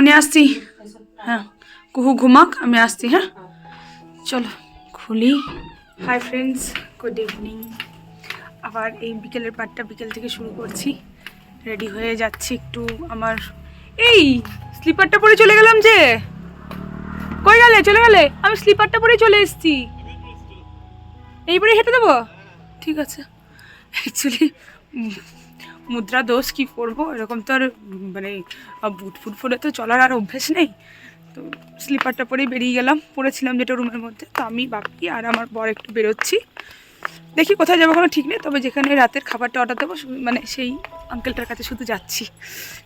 আমি আসছি। হ্যাঁ কুহু ঘুমাক, আমি আসছি হ্যাঁ? চলো, খুলি। হাই ফ্রেন্ডস গুড ইভিনিং আবার এই বিকেলের পাটটা বিকেল থেকে শুরু করছি। রেডি হয়ে যাচ্ছি একটু আমার এই স্লিপারটা পরে চলে গেলাম যে। কই গেলে? চলে গেলে? আমি স্লিপারটা পরে চলে এসেছি। এইবারে হেঁটে দেবো? ঠিক আছে। অ্যাকচুয়ালি মুদ্রা দোষ কি করব? এরকম তো আর মানে বুট ফুট পরে তো চলার আর অভ্যেস নেই। তো স্লিপারটা পরেই বেরিয়ে গেলাম। পরেছিলাম যেটা রুমের মধ্যে। তো আমি বাকি আর আমার বর একটু বেরোচ্ছি। দেখি কোথায় যাব কোনো ঠিক নেই। তবে যেখানে রাতের খাবারটা অর্ডার দেবো মানে সেই আঙ্কেলটার কাছে শুধু যাচ্ছি।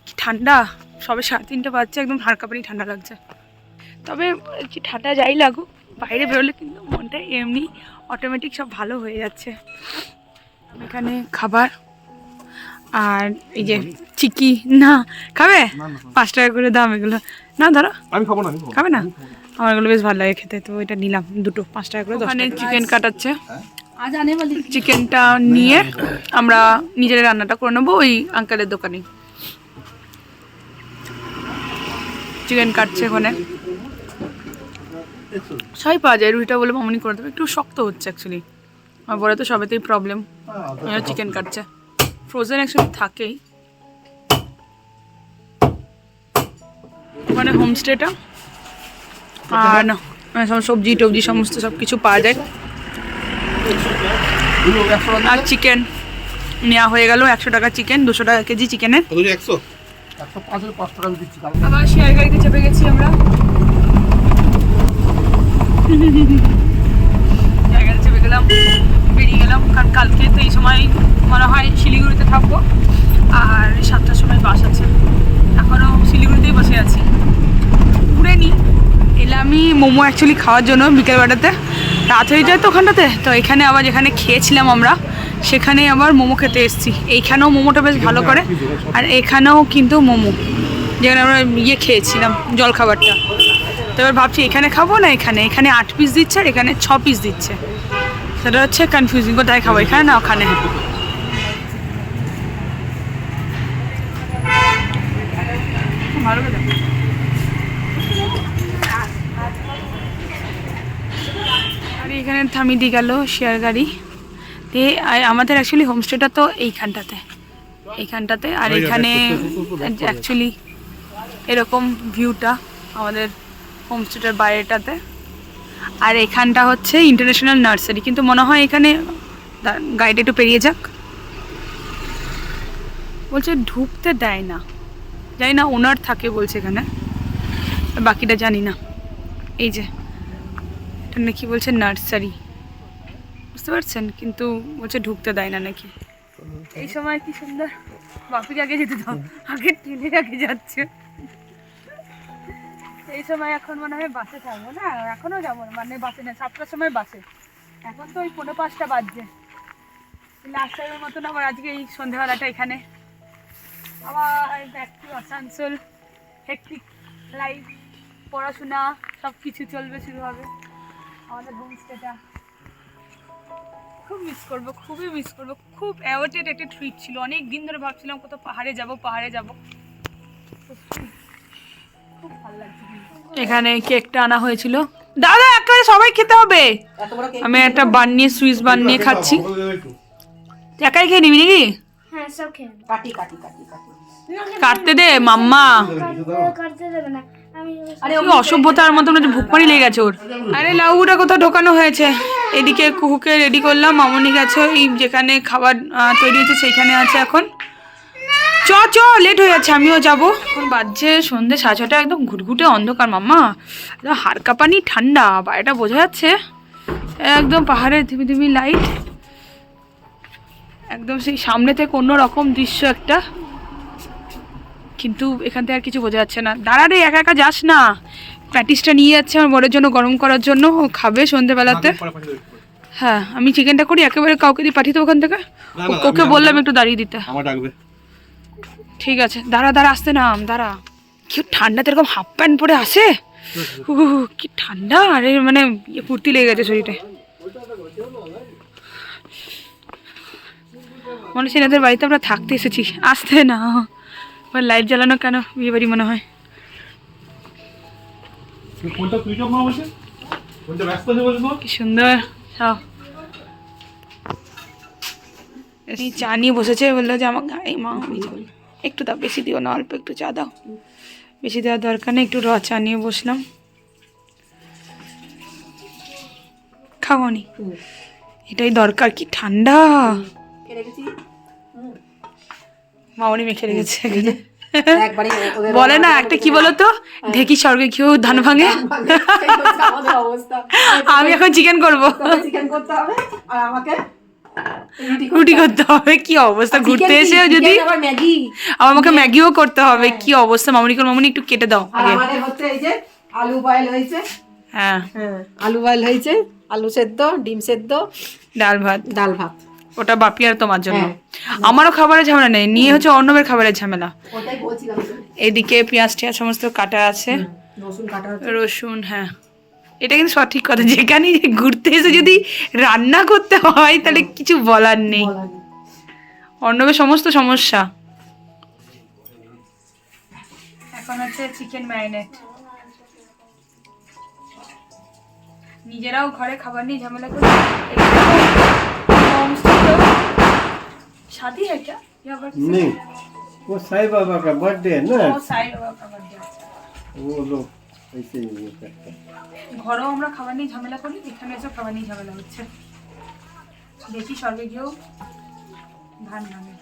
কি ঠান্ডা! সবে সাড়ে তিনটে বাজছে, একদম হাড় কাঁপানি ঠান্ডা লাগছে। তবে কি ঠান্ডা যাই লাগুক, বাইরে বেরোলে কিন্তু মনটা এমনি অটোমেটিক সব ভালো হয়ে যাচ্ছে। এখানে খাবার আর এই যে চিকি না খাবে? পাঁচ টাকা করে দাম এগুলো। না ধরো। আমি খাব না আমি খাব। না। আমার এগুলো বেশ ভালো লাগে খেতে তো এটা নিলাম দুটো পাঁচ টাকা করে ওখানে চিকেন কাটাচ্ছে। চিকেনটা নিয়ে আমরা নিজের রান্নাটা করে নেব ওই আঙ্কেলের দোকানে চিকেন কাটছে ওখানে। সবাই পাওয়া যায় রুটিটা বলে মামনি করে দেবে। একটু শক্ত হচ্ছে অ্যাকচুয়ালি আমার বলে তো সবেতেই প্রবলেম চিকেন কাটছে। ফ্রোজেন অ্যাকচুয়ালি থাকেই। ওখানে হোমস্টেটা আর না মানে সব সবজি টবজি সমস্ত সব কিছু পাওয়া যায়। আর চিকেন নেওয়া হয়ে গেল একশো টাকা চিকেন দুশো টাকা কেজি চিকেনের আবার শেয়ার গাড়িতে চেপে গেছি আমরা। চেপে গেলাম বেরিয়ে গেলাম। কারণ কালকে তো এই সময় মনে হয় শিলিগুড়িতে থাকব, আর সাতটার সময় বাস আছে। এখনও শিলিগুড়িতেই বসে আছি। ঘুরে নি। এলাম আমি মোমো অ্যাকচুয়ালি খাওয়ার জন্য বিকেলবেলাতে। রাত হয়ে যায় তো ওখানটাতে। তো এখানে আবার যেখানে খেয়েছিলাম আমরা সেখানে আবার মোমো খেতে এসেছি। এইখানেও মোমোটা বেশ ভালো করে, আর এখানেও কিন্তু মোমো। যেখানে আমরা ইয়ে খেয়েছিলাম, জলখাবারটা। তো এবার ভাবছি এখানে খাব না এখানে? এখানে আট পিস দিচ্ছে আর এখানে ছ পিস দিচ্ছে। সেটা হচ্ছে কনফিউজিং কোথায় খাব? এখানে না ওখানে? ভালো খেতে আর এখানে থামিয়ে দিয়ে গেল শেয়ার গাড়ি। দিয়ে আমাদের অ্যাকচুয়ালি হোমস্টেটা তো এইখানটাতে। এইখানটাতে আর এখানে অ্যাকচুয়ালি এরকম ভিউটা আমাদের হোমস্টেটার বাইরেটাতে। আর এখানটা হচ্ছে ইন্টারন্যাশনাল নার্সারি কিন্তু মনে হয় এখানে গাড়িটা একটু পেরিয়ে যাক। বলছে ঢুকতে দেয় না। জানি না ওনার থাকে বলছে এখানে বাকিটা জানি না। এই যে, এটা নাকি বলছে নার্সারি বুঝতে পারছেন? কিন্তু বলছে ঢুকতে দেয় না নাকি। এই সময় কি সুন্দর। বাপিকে আগে যেতে দাও। আগে ট্রেনে আগে যাচ্ছে। এই সময় এখন মনে হয় বাসে থাকব না? এখনও যাব মানে বাসে না, সাতটার সময় বাসে। এখন তো ওই পনেরো পাঁচটা বাজছে। লাস্ট টাইমের মতন আবার আজকে এই সন্ধ্যাবেলাটা এখানে। আবার back to Asansol. Hectic life পড়াশোনা সব কিছু চলবে শুরু হবে। আমাদের হোমস্টেটা খুব মিস করব খুবই মিস করব। খুব অ্যাওয়ার্টেড একটা ট্রিপ ছিল। অনেক দিন ধরে ভাবছিলাম কোথাও পাহাড়ে যাব পাহাড়ে যাব। খুব ভালো লাগছে এখানে কেকটা আনা হয়েছিল। দাদা একেবারে সবাই খেতে হবে। আমি একটা বান নিয়ে সুইস বান নিয়ে খাচ্ছি। একাই খেয়ে নিবি নাকি? হ্যাঁ সব খেয়ে কাটি কাটি কাটি কাটি। কাটতে দে, মাম্মা। অসভ্যতার মতন ভুকমারি লেগে গেছে ওর। আরে লাউটা কোথাও ঢোকানো হয়েছে। এদিকে কুহুকে রেডি করলাম, মামনি গেছে, এই যেখানে খাবার তৈরি হয়েছে সেইখানে আছে এখন। চ চ লেট হয়ে যাচ্ছে, আমিও যাব। এখন বাজছে সন্ধ্যে সাড়ে ছটা একদম ঘুটঘুটে অন্ধকার, মাম্মা। একদম হাড় কাঁপানি, ঠান্ডা বাইরেটা বোঝা যাচ্ছে। একদম পাহাড়ের ধিমি ধিমি লাইট একদম সেই সামনে থেকে অন্য রকম দৃশ্য একটা। কিন্তু এখান থেকে আর কিছু বোঝা যাচ্ছে না। দাঁড়া রে একা একা যাস না। প্যাটিসটা নিয়ে যাচ্ছে আমার বরের জন্য গরম করার জন্য। ও খাবে সন্ধেবেলাতে। হ্যাঁ আমি চিকেনটা করি একেবারে কাউকে দিয়ে পাঠিয়ে দেবো ওখান থেকে? না, ওকে বললাম একটু দাঁড়িয়ে দিতে। ঠিক আছে দাঁড়া দাঁড়া আসতে নাম দাঁড়া। কি ঠান্ডাতে এরকম হাফ প্যান্ট পরে আসে? কি ঠান্ডা আরে মানে ইয়ে ফুর্তি লেগে গেছে শরীরে। মনে হচ্ছে এনাদের বাড়িতে আমরা থাকতে এসেছি আসতে না। লাইট জ্বালানো কেন? বিয়ে বাড়ি মনে হয়। কি সুন্দর। সব চা নিয়ে বসেছে বলল যে আমার গায়ে মা একটু দাও বেশি দিও না অল্প একটু চা দাও। বেশি দেওয়ার দরকার নেই একটু র চা নিয়ে বসলাম। খাওয়ানি এটাই দরকার কি ঠান্ডা। মামনি মেখে রেখেছে এখানে। বলে না একটা কি বলতো? ঢেকি স্বর্গে কেউ ধান ভাঙে। আমি এখন চিকেন করব। চিকেন করতে হবে আর আমাকে রুটি করতে হবে। কি অবস্থা? ঘুরতে এসে যদি আমাকে ম্যাগিও করতে হবে কি অবস্থা? মামনি করে মামনি একটু কেটে দাও আমাদের হচ্ছে এই যে আলু বয়েল হয়েছে। হ্যাঁ। হ্যাঁ আলু বয়েল হয়েছে আলু সেদ্ধ ডিম সেদ্ধ ডাল ভাত। ডাল ভাত। ওটা বাপি আর তোমার জন্য। হ্যাঁ। আমারও খাবারের ঝামেলা নেই নিয়ে হচ্ছে অন্যবের খাবারের ঝামেলা। এদিকে পেঁয়াজ টিয়াজ সমস্ত কাটা আছে। রসুন কাটা হচ্ছে। রসুন হ্যাঁ। এটা কিন্তু সঠিক কথা যেখানে ঘুরতে এসে যদি রান্না করতে হয় তাহলে কিছু বলার নেই। বলা নেই। অর্ণবের সমস্ত সমস্যা। এখন হচ্ছে চিকেন ম্যারিনেট নিজেরাও ঘরে খাবার নিয়ে ঝামেলা করি शादी है क्या या बस नहीं वो साईं बाबा का बर्थडे है ना वो साई बाबा का birthday আছে। वो लोग ऐसे ही वो करते हैं ঘরেও আমরা খাবার নিয়ে ঝামেলা করি এখানে এসে খাবার নিয়ে ঝামেলা হচ্ছে দেখি স্বর্গে গিয়েও ধান ভাঙে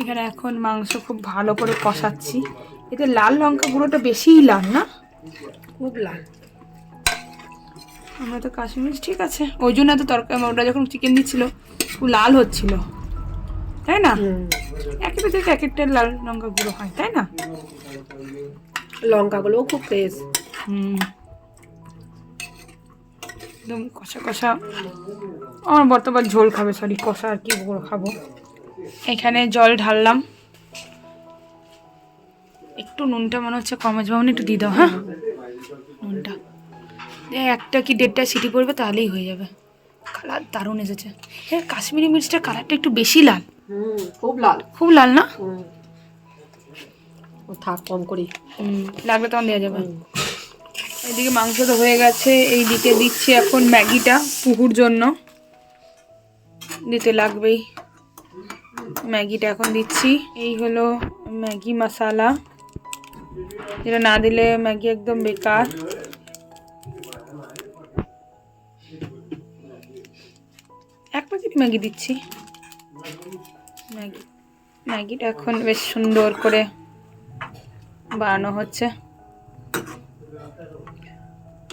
এখানে এখন মাংস খুব ভালো করে কষাচ্ছি এতে লাল লঙ্কা গুঁড়োটা বেশিই লাল না? খুব লাল। আমরা তো কাশ্মীর ঠিক আছে। ওই জন্য এত তরকারি ওটা যখন চিকেন দিচ্ছিল খুব লাল হচ্ছিল। তাই না? একটা থেকে এক একটা লাল লঙ্কা গুঁড়ো হয় তাই না? লঙ্কাগুলোও খুব ফ্রেশ হুম। একদম কষা কষা। আমার বর্তমান ঝোল খাবে সরি কষা আর কি গুঁড়ো খাব। এখানে জল ঢাললাম। একটু নুনটা মনে হচ্ছে কম আছে। বাবু একটু দিয়ে দাও হ্যাঁ? নুনটা। একটা কি দেড়টা সিটি পড়বে তাহলেই হয়ে যাবে। কালার দারুণ এসেছে। হ্যাঁ কাশ্মীরি মির্চটার কালারটা একটু বেশি লাল। খুব লাল। খুব লাল না? থাক কম করি। হুম লাগলে তখন দেওয়া যাবে। এদিকে মাংসটা হয়ে গেছে এই দিকে দিচ্ছি এখন ম্যাগিটা পুকুর জন্য। দিতে লাগবেই। ম্যাগিটা এখন দিচ্ছি। এই হলো ম্যাগি মশালা। যেটা না দিলে ম্যাগি একদম বেকার। এক প্যাকেট ম্যাগি দিচ্ছি। ম্যাগি, ম্যাগিটা এখন বেশ সুন্দর করে বানানো হচ্ছে।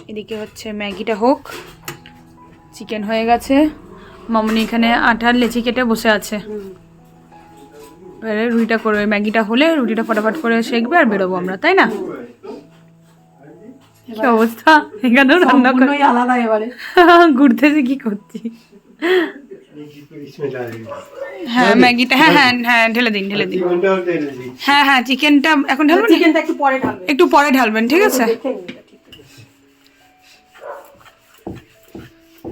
এদিকে হচ্ছে ম্যাগিটা হোক, চিকেন হয়ে গেছে। মামনি এখানে আটার লেচি কেটে বসে আছে। এবারে রুটিটা করবে ম্যাগিটা হলে রুটিটা ফটাফট করে শেখবে আর বেরোবো আমরা তাই না? কি অবস্থা? এখানেও রান্না করে আলাদা এবারে। ঘুরতেছি কি করছি? হ্যাঁ ম্যাগিটা হ্যাঁ হ্যাঁ হ্যাঁ ঢেলে দিন ঢেলে দিন। হ্যাঁ হ্যাঁ চিকেনটা এখন ঢালবেন? চিকেনটা একটু পরে ঢালবেন। একটু পরে ঢালবেন ঠিক আছে?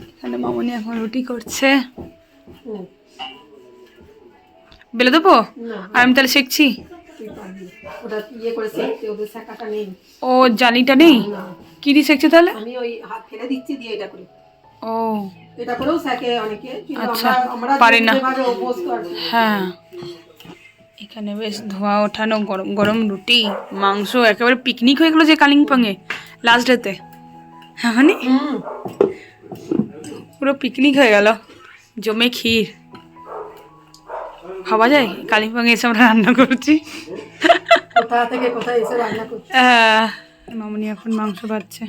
এখানে মামনি এখন রুটি করছে। বেলে দেবো? আর আমি তাহলে শিখছি। ইয়ে ও জালিটা নেই? কি দিয়ে শিখছে তাহলে? আমি ওই হাত ফেলে দিচ্ছি দিয়ে এটা করি। ও। এটা করেও শাকে অনেকে আচ্ছা, পারি না। হ্যাঁ। এখানে বেশ ধোয়া ওঠানো গরম গরম রুটি মাংস একেবারে পিকনিক হয়ে গেলো যে কালিম্পংয়ে লাস্ট ডেতে হ্যাঁ মানে পুরো পিকনিক হয়ে গেল। জমে ক্ষীর। ভাবা যায়? কালিম্পংয়ে এসে আমরা রান্না করছি। কোথা থেকে কোথায় এসে রান্না করছি? মামনি এখন মাংস পাচ্ছে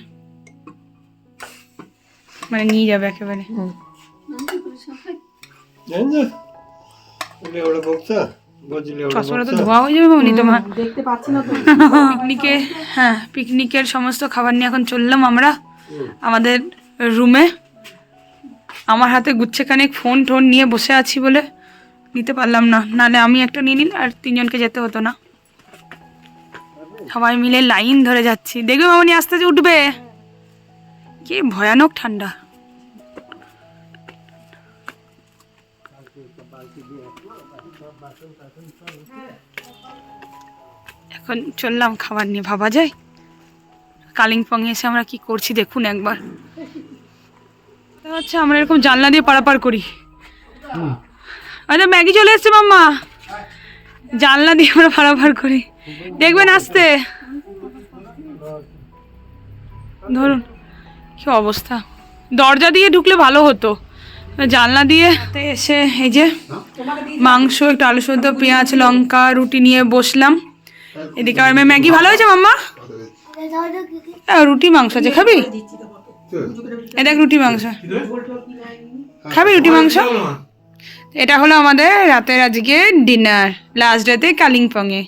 মানে নিয়ে যাবে একেবারে। চশমাটা তো ধোয়া হয়ে যাবে মামনি তোমার? দেখতে পাচ্ছি না পিকনিকে হ্যাঁ পিকনিকের সমস্ত খাবার নিয়ে এখন চললাম আমরা আমাদের রুমে আমার হাতে গুচ্ছেখানেক ফোন টোন নিয়ে বসে আছি বলে। নিতে পারলাম না। নাহলে আমি একটা নিয়ে নিলে আর তিনজনকে যেতে হতো না। সবাই মিলে লাইন ধরে যাচ্ছি। দেখবে মামনি আস্তে আস্তে উঠবে। কি ভয়ানক ঠান্ডা। এখন চললাম খাবার নিয়ে। ভাবা যায়? কালিম্পং এসে আমরা কি করছি দেখুন একবার। আচ্ছা আমরা এরকম জানলা দিয়ে পারাপার করি। আচ্ছা ম্যাগি চলে এসছে মাম্মা। জানলা দিয়ে আমরা পারাপার করি। দেখবেন আসতে। ধরুন, কি অবস্থা। দরজা দিয়ে ঢুকলে ভালো হতো। জানলা দিয়ে এসে এই যে মাংস, একটু আলু সেদ্ধ, পেঁয়াজ, লঙ্কা, রুটি নিয়ে বসলাম। এদিকে আর ম্যাগি ভালো হয়েছে মাম্মা? রুটি মাংস আছে, খাবি? এ দেখ, রুটি মাংস। খাবি রুটি মাংস? এটা হলো আমাদের রাতের আজকে ডিনার লাস্ট ডেতে কালিম্পংয়ে।